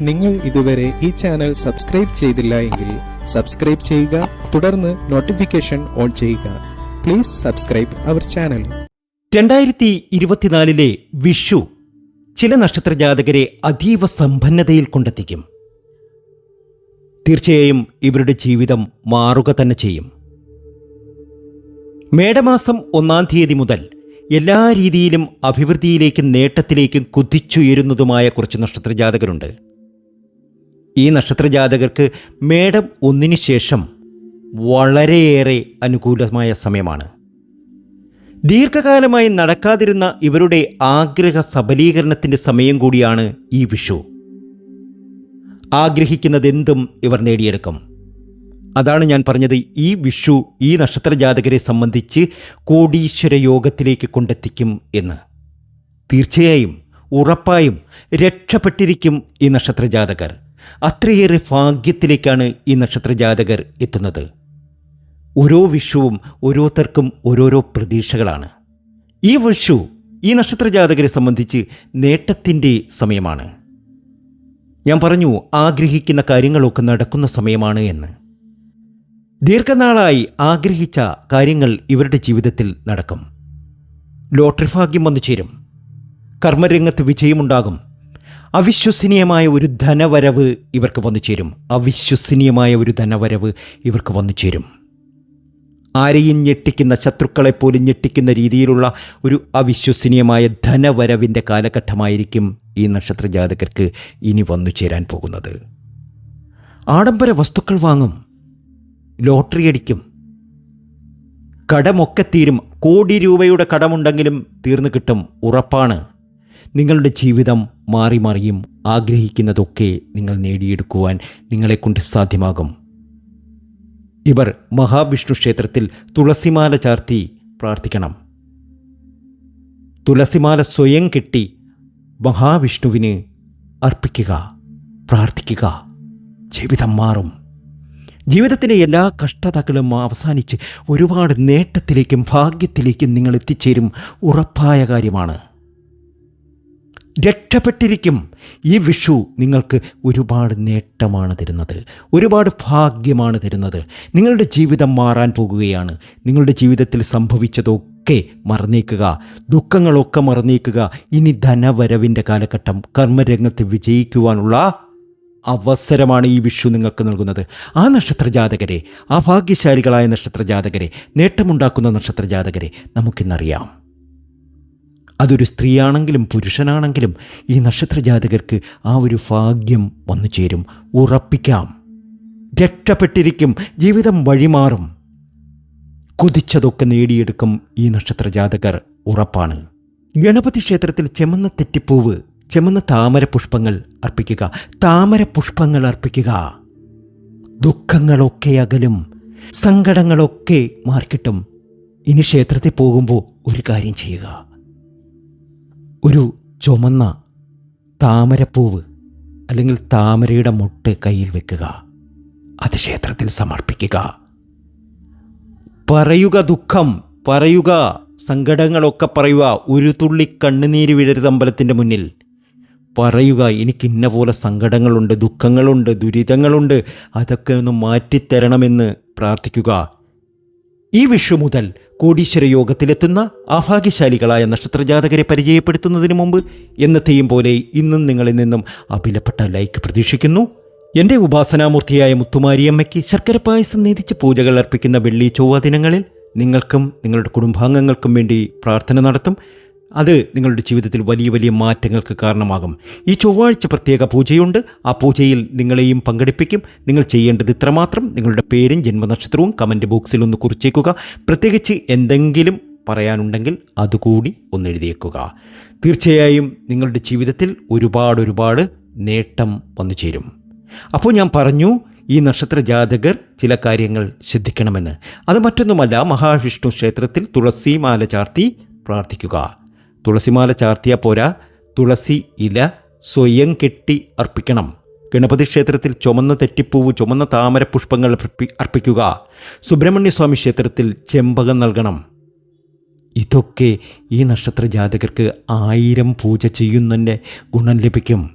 നിങ്ങൾ ഇതുവരെ ഈ ചാനൽ സബ്സ്ക്രൈബ് ചെയ്തില്ല എങ്കിൽ സബ്സ്ക്രൈബ് ചെയ്യുക തുടർന്ന് നോട്ടിഫിക്കേഷൻ ഓൺ ചെയ്യുക. പ്ലീസ് സബ്സ്ക്രൈബ് അവർ ചാനൽ രണ്ടായിരത്തി ഇരുപത്തിനാലിലെ വിഷു ചില നക്ഷത്ര ജാതകരെ അതീവ സമ്പന്നതയിൽ കൊണ്ടെത്തിക്കും. തീർച്ചയായും ഇവരുടെ ജീവിതം മാറുക തന്നെ ചെയ്യും. മേടമാസം ഒന്നാം തീയതി മുതൽ എല്ലാ രീതിയിലും അഭിവൃദ്ധിയിലേക്കും നേട്ടത്തിലേക്കും കുതിച്ചുയരുന്നതുമായ കുറച്ച് നക്ഷത്രജാതകരുണ്ട്. ഈ നക്ഷത്രജാതകർക്ക് മേടം ഒന്നിനു ശേഷം വളരെയേറെ അനുകൂലമായ സമയമാണ്. ദീർഘകാലമായി നടക്കാതിരുന്ന ഇവരുടെ ആഗ്രഹ സബലീകരണത്തിന്റെ സമയം കൂടിയാണ് ഈ വിഷു. ആഗ്രഹിക്കുന്നതെന്തും ഇവർ നേടിയെടുക്കും. അതാണ് ഞാൻ പറഞ്ഞത്. ഈ വിഷു ഈ നക്ഷത്രജാതകരെ സംബന്ധിച്ച് കോടീശ്വര യോഗത്തിലേക്ക് കൊണ്ടെത്തിക്കും എന്ന്. തീർച്ചയായും ഉറപ്പായും രക്ഷപ്പെട്ടിരിക്കും ഈ നക്ഷത്രജാതകർ. അത്രയേറെ ഭാഗ്യത്തിലേക്കാണ് ഈ നക്ഷത്രജാതകർ എത്തുന്നത്. ഓരോ വിഷുവും ഓരോരുത്തർക്കും ഓരോരോ പ്രതീക്ഷകളാണ്. ഈ വിഷു ഈ നക്ഷത്രജാതകരെ സംബന്ധിച്ച് നേട്ടത്തിന്റെ സമയമാണ്. ഞാൻ പറഞ്ഞു ആഗ്രഹിക്കുന്ന കാര്യങ്ങളൊക്കെ നടക്കുന്ന സമയമാണ് എന്ന്. ദീർഘനാളായി ആഗ്രഹിച്ച കാര്യങ്ങൾ ഇവരുടെ ജീവിതത്തിൽ നടക്കും. ലോട്ടറി ഭാഗ്യം വന്നു ചേരും. കർമ്മരംഗത്ത് വിജയമുണ്ടാകും. അവിശ്വസനീയമായ ഒരു ധനവരവ് ഇവർക്ക് വന്നു ചേരും. അവിശ്വസനീയമായ ഒരു ധനവരവ് ഇവർക്ക് വന്നു ചേരും. ആരെയും ഞെട്ടിക്കുന്ന ശത്രുക്കളെപ്പോലും ഞെട്ടിക്കുന്ന രീതിയിലുള്ള ഒരു അവിശ്വസനീയമായ ധനവരവിന്റെ കാലഘട്ടമായിരിക്കും ഈ നക്ഷത്ര ജാതകർക്ക് ഇനി വന്നു ചേരാൻ പോകുന്നത്. ആഡംബര വസ്തുക്കൾ വാങ്ങും. ലോട്ടറി അടിക്കും. കടമൊക്കെ തീരും. കോടി രൂപയുടെ കടമുണ്ടെങ്കിലും തീർന്നു കിട്ടും ഉറപ്പാണ്. നിങ്ങളുടെ ജീവിതം മാറി മറിയും ആഗ്രഹിക്കുന്നതൊക്കെ നിങ്ങൾ നേടിയെടുക്കുവാൻ നിങ്ങളെക്കൊണ്ട് സാധ്യമാകും. ഇവർ മഹാവിഷ്ണു ക്ഷേത്രത്തിൽ തുളസിമാല ചാർത്തി പ്രാർത്ഥിക്കണം. തുളസിമാല സ്വയം കെട്ടി മഹാവിഷ്ണുവിന് അർപ്പിക്കുക പ്രാർത്ഥിക്കുക. ജീവിതം മാറും. ജീവിതത്തിന്റെ എല്ലാ കഷ്ടതകളും അവസാനിച്ച് ഒരുപാട് നേട്ടത്തിലേക്കും ഭാഗ്യത്തിലേക്കും നിങ്ങൾ എത്തിച്ചേരും. ഉറപ്പായ കാര്യമാണ്. രക്ഷപ്പെട്ടിരിക്കും. ഈ വിഷു നിങ്ങൾക്ക് ഒരുപാട് നേട്ടമാണ് തരുന്നത്. ഒരുപാട് ഭാഗ്യമാണ് തരുന്നത്. നിങ്ങളുടെ ജീവിതം മാറാൻ പോകുകയാണ്. നിങ്ങളുടെ ജീവിതത്തിൽ സംഭവിച്ചതൊക്കെ മറന്നേക്കുക. ദുഃഖങ്ങളൊക്കെ മറന്നേക്കുക. ഇനി ധനവരവിന്റെ കാലഘട്ടം കർമ്മരംഗത്ത് വിജയിക്കുവാനുള്ള അവസരമാണ് ഈ വിഷു നിങ്ങൾക്ക് നൽകുന്നത്. ആ നക്ഷത്ര ജാതകരെ ആ ഭാഗ്യശാലികളായ നക്ഷത്ര ജാതകരെ നേട്ടമുണ്ടാക്കുന്ന നക്ഷത്ര ജാതകരെ നമുക്കിന്നറിയാം. അതൊരു സ്ത്രീയാണെങ്കിലും പുരുഷനാണെങ്കിലും ഈ നക്ഷത്ര ജാതകർക്ക് ആ ഒരു ഭാഗ്യം വന്നു ചേരും. ഉറപ്പിക്കാം. രക്ഷപ്പെട്ടിരിക്കും. ജീവിതം വഴിമാറും. കൊതിച്ചതൊക്കെ നേടിയെടുക്കും ഈ നക്ഷത്ര ജാതകർ ഉറപ്പാണ്. ഗണപതി ക്ഷേത്രത്തിൽ ചെമന്ന തെറ്റിപ്പൂവ് ചെമന്ന താമര പുഷ്പങ്ങൾ അർപ്പിക്കുക താമര പുഷ്പങ്ങൾ അർപ്പിക്കുക. ദുഃഖങ്ങളൊക്കെ അകലും സങ്കടങ്ങളൊക്കെ മാർക്കിട്ടും ഇനി ക്ഷേത്രത്തിൽ പോകുമ്പോൾ ഒരു കാര്യം ചെയ്യുക. ഒരു ചുമന്ന താമരപ്പൂവ് അല്ലെങ്കിൽ താമരയുടെ മുട്ട് കയ്യിൽ വെക്കുക. അത് ക്ഷേത്രത്തിൽ സമർപ്പിക്കുക. പറയുക ദുഃഖം പറയുക സങ്കടങ്ങളൊക്കെ പറയുക. ഒരു തുള്ളി കണ്ണുനീര് വിഴരുത് അമ്പലത്തിന്റെ മുന്നിൽ. പറയുക എനിക്ക് ഇന്ന പോലെ സങ്കടങ്ങളുണ്ട് ദുഃഖങ്ങളുണ്ട് ദുരിതങ്ങളുണ്ട് അതൊക്കെ ഒന്ന് മാറ്റിത്തരണമെന്ന് പ്രാർത്ഥിക്കുക. ഈ വിഷു മുതൽ കോടീശ്വര യോഗത്തിലെത്തുന്ന അഭാഗ്യശാലികളായ നക്ഷത്രജാതകരെ പരിചയപ്പെടുത്തുന്നതിന് മുമ്പ് എന്നത്തെയും പോലെ ഇന്നും നിങ്ങളിൽ നിന്നും അഭിലപ്പെട്ട ലൈക്ക് പ്രതീക്ഷിക്കുന്നു. എന്റെ ഉപാസനാമൂർത്തിയായ മുത്തുമാരിയമ്മയ്ക്ക് ശർക്കര പായസം നീതിച്ച് പൂജകൾ അർപ്പിക്കുന്ന വെള്ളി ചൊവ്വ ദിനങ്ങളിൽ നിങ്ങൾക്കും നിങ്ങളുടെ കുടുംബാംഗങ്ങൾക്കും വേണ്ടി പ്രാർത്ഥന നടത്തും. അത് നിങ്ങളുടെ ജീവിതത്തിൽ വലിയ വലിയ മാറ്റങ്ങൾക്ക് കാരണമാകും. ഈ ചൊവ്വാഴ്ച പ്രത്യേക പൂജയുണ്ട്. ആ പൂജയിൽ നിങ്ങളെയും പങ്കെടുപ്പിക്കും. നിങ്ങൾ ചെയ്യേണ്ടത് ഇത്രമാത്രം. നിങ്ങളുടെ പേരും ജന്മനക്ഷത്രവും കമന്റ് ബോക്സിൽ ഒന്ന് കുറിച്ചേക്കുക. പ്രത്യേകിച്ച് എന്തെങ്കിലും പറയാനുണ്ടെങ്കിൽ അതുകൂടി ഒന്ന് എഴുതിയേക്കുക. തീർച്ചയായും നിങ്ങളുടെ ജീവിതത്തിൽ ഒരുപാട് ഒരുപാട് നേട്ടം വന്നു ചേരും. അപ്പോൾ ഞാൻ പറഞ്ഞു ഈ നക്ഷത്ര ജാതകർ ചില കാര്യങ്ങൾ ശ്രദ്ധിക്കണമെന്ന്. അത് മറ്റൊന്നുമല്ല മഹാവിഷ്ണു ക്ഷേത്രത്തിൽ തുളസിമാല ചാർത്തി പ്രാർത്ഥിക്കുക. തുളസിമാല ചാർത്തിയ പോരാ. തുളസി ഇല സ്വയം കെട്ടി അർപ്പിക്കണം. ഗണപതി ക്ഷേത്രത്തിൽ ചുമന്ന തെറ്റിപ്പൂവ് ചുമന്ന താമര പുഷ്പങ്ങൾ അർപ്പിക്കുക. സുബ്രഹ്മണ്യസ്വാമി ക്ഷേത്രത്തിൽ ചെമ്പകം നൽകണം. ഇതൊക്കെ ഈ നക്ഷത്ര ജാതകർക്ക് ആയിരം പൂജ ചെയ്യുന്നതിന്റെ ഗുണം ലഭിക്കും.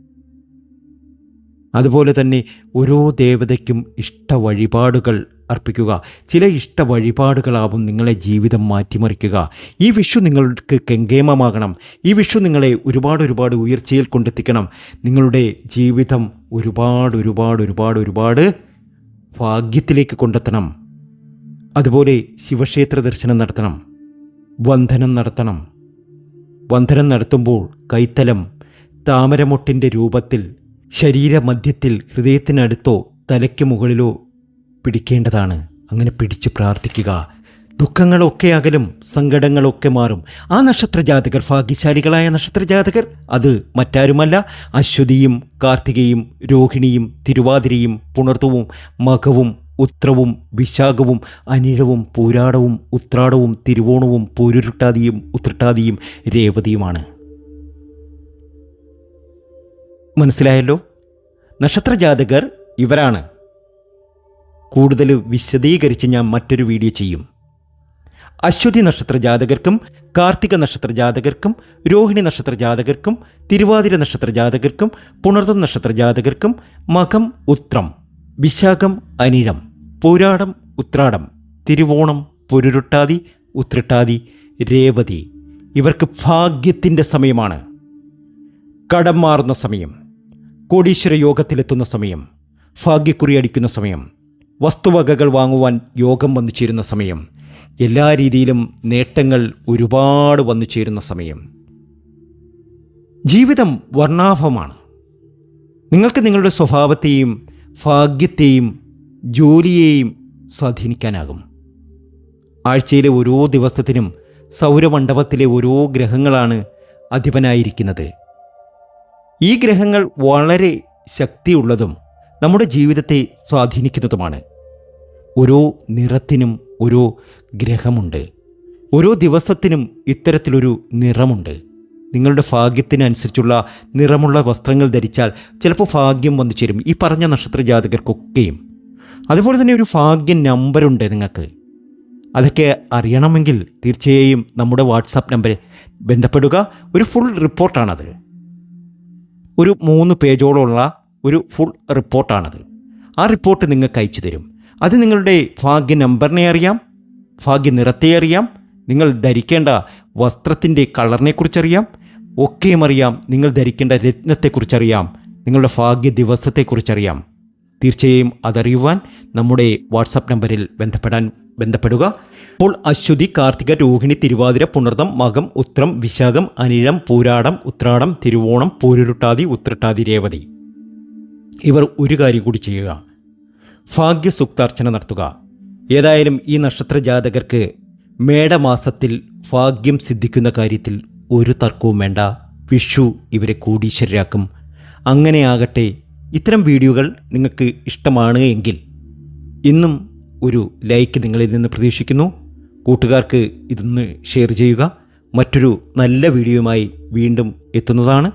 അതുപോലെ തന്നെ ഓരോ ദേവതയ്ക്കും ഇഷ്ട വഴിപാടുകൾ അർപ്പിക്കുക. ചില ഇഷ്ട വഴിപാടുകളാവും നിങ്ങളെ ജീവിതം മാറ്റിമറിക്കുക. ഈ വിഷു നിങ്ങൾക്ക് കെങ്കേമമാകണം. ഈ വിഷു നിങ്ങളെ ഒരുപാട് ഒരുപാട് ഉയർച്ചയിൽ കൊണ്ടെത്തിക്കണം. നിങ്ങളുടെ ജീവിതം ഒരുപാട് ഒരുപാട് ഒരുപാട് ഒരുപാട് ഭാഗ്യത്തിലേക്ക് കൊണ്ടെത്തണം. അതുപോലെ ശിവക്ഷേത്ര ദർശനം നടത്തണം. വന്ദനം നടത്തണം. വന്ദനം നടത്തുമ്പോൾ കൈത്തലം താമരമൊട്ടിന്റെ രൂപത്തിൽ ശരീരമധ്യത്തിൽ ഹൃദയത്തിനടുത്തോ തലയ്ക്ക് മുകളിലോ പിടിക്കേണ്ടതാണ്. അങ്ങനെ പിടിച്ച് പ്രാർത്ഥിക്കുക. ദുഃഖങ്ങളൊക്കെ അകലും സങ്കടങ്ങളൊക്കെ മാറും. ആ നക്ഷത്രജാതകർ ഭാഗ്യശാലികളായ നക്ഷത്രജാതകർ അത് മറ്റാരുമല്ല. അശ്വതിയും കാർത്തികയും രോഹിണിയും തിരുവാതിരയും പുണർത്തവും മകവും ഉത്രവും വിശാഖവും അനിഴവും പൂരാടവും ഉത്രാടവും തിരുവോണവും പൂരുരുട്ടാതിയും ഉത്രട്ടാതിയും രേവതിയുമാണ്. മനസ്സിലായല്ലോ? നക്ഷത്രജാതകർ ഇവരാണ്. കൂടുതൽ വിശദീകരിച്ച് ഞാൻ മറ്റൊരു വീഡിയോ ചെയ്യും. അശ്വതി നക്ഷത്ര ജാതകർക്കും കാർത്തിക നക്ഷത്ര ജാതകർക്കും രോഹിണി നക്ഷത്ര ജാതകർക്കും തിരുവാതിര നക്ഷത്ര ജാതകർക്കും പുണർതം നക്ഷത്ര ജാതകർക്കും മകം ഉത്രം വിശാഖം അനിഴം പൂരാടം ഉത്രാടം തിരുവോണം പുരുരുട്ടാതി ഉത്രട്ടാതി രേവതി. ഇവർക്ക് ഭാഗ്യത്തിന്റെ സമയമാണ്. കടം മാറുന്ന സമയം കോടീശ്വര യോഗത്തിലെത്തുന്ന സമയം ഭാഗ്യക്കുറി അടിക്കുന്ന സമയം വസ്തുവകകൾ വാങ്ങുവാൻ യോഗം വന്നു ചേരുന്ന സമയം. എല്ലാ രീതിയിലും നേട്ടങ്ങൾ ഒരുപാട് വന്നു ചേരുന്ന സമയം. ജീവിതം വർണാഭമാണ്. നിങ്ങൾക്ക് നിങ്ങളുടെ സ്വഭാവത്തെയും ഭാഗ്യത്തെയും ജോലിയെയും സ്വാധീനിക്കാനാകും. ആഴ്ചയിലെ ഓരോ ദിവസത്തിനും സൗരമണ്ഡപത്തിലെ ഓരോ ഗ്രഹങ്ങളാണ് അധിപനായിരിക്കുന്നത്. ഈ ഗ്രഹങ്ങൾ വളരെ ശക്തിയുള്ളതും നമ്മുടെ ജീവിതത്തെ സ്വാധീനിക്കുന്നതുമാണ്. ഓരോ നിറത്തിനും ഒരു ഗ്രഹമുണ്ട്. ഓരോ ദിവസത്തിനും ഇത്തരത്തിലൊരു നിറമുണ്ട്. നിങ്ങളുടെ ഭാഗ്യത്തിനനുസരിച്ചുള്ള നിറമുള്ള വസ്ത്രങ്ങൾ ധരിച്ചാൽ ചിലപ്പോൾ ഭാഗ്യം വന്നു ചേരും. ഈ പറഞ്ഞ നക്ഷത്ര ജാതകർക്കൊക്കെയും അതുപോലെ തന്നെ ഒരു ഭാഗ്യ നമ്പറുണ്ട് നിങ്ങൾക്ക്. അതൊക്കെ അറിയണമെങ്കിൽ തീർച്ചയായും നമ്മുടെ വാട്സാപ്പ് നമ്പറിൽ ബന്ധപ്പെടുക. ഒരു ഫുൾ റിപ്പോർട്ടാണത്. ഒരു മൂന്ന് പേജോളമുള്ള ഒരു ഫുൾ റിപ്പോർട്ടാണത്. ആ റിപ്പോർട്ട് നിങ്ങൾക്ക് അയച്ചു തരും. അത് നിങ്ങളുടെ ഭാഗ്യ നമ്പറിനെ അറിയാം ഭാഗ്യ നിറത്തെ അറിയാം നിങ്ങൾ ധരിക്കേണ്ട വസ്ത്രത്തിന്റെ കളറിനെക്കുറിച്ചറിയാം ഒക്കെയും അറിയാം നിങ്ങൾ ധരിക്കേണ്ട രത്നത്തെക്കുറിച്ചറിയാം നിങ്ങളുടെ ഭാഗ്യ ദിവസത്തെക്കുറിച്ചറിയാം. തീർച്ചയായും അതറിയുവാൻ നമ്മുടെ വാട്സാപ്പ് നമ്പറിൽ ബന്ധപ്പെടാൻ ബന്ധപ്പെടുക. അപ്പോൾ അശ്വതി കാർത്തിക രോഹിണി തിരുവാതിര പുണർദം മകം ഉത്രം വിശാഖം അനിഴം പൂരാടം ഉത്രാടം തിരുവോണം പൂരുരുട്ടാതി ഉത്രട്ടാതി രേവതി. ഇവർ ഒരു കാര്യം കൂടി ചെയ്യുക. ഭാഗ്യസൂക്താർച്ചന നടത്തുക. ഏതായാലും ഈ നക്ഷത്ര ജാതകർക്ക് മേടമാസത്തിൽ ഭാഗ്യം സിദ്ധിക്കുന്ന കാര്യത്തിൽ ഒരു തർക്കവും വേണ്ട. വിഷു ഇവരെ കോടീശ്വരരാക്കും. അങ്ങനെയാകട്ടെ ഇത്തരം വീഡിയോകൾ നിങ്ങൾക്ക് ഇഷ്ടമാണ് എങ്കിൽ ഇന്നും ഒരു ലൈക്ക് നിങ്ങളിൽ നിന്ന് പ്രതീക്ഷിക്കുന്നു. കൂട്ടുകാർക്ക് ഇതൊന്ന് ഷെയർ ചെയ്യുക. മറ്റൊരു നല്ല വീഡിയോയുമായി വീണ്ടും എത്തുന്നതാണ്.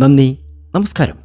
നന്ദി നമസ്കാരം.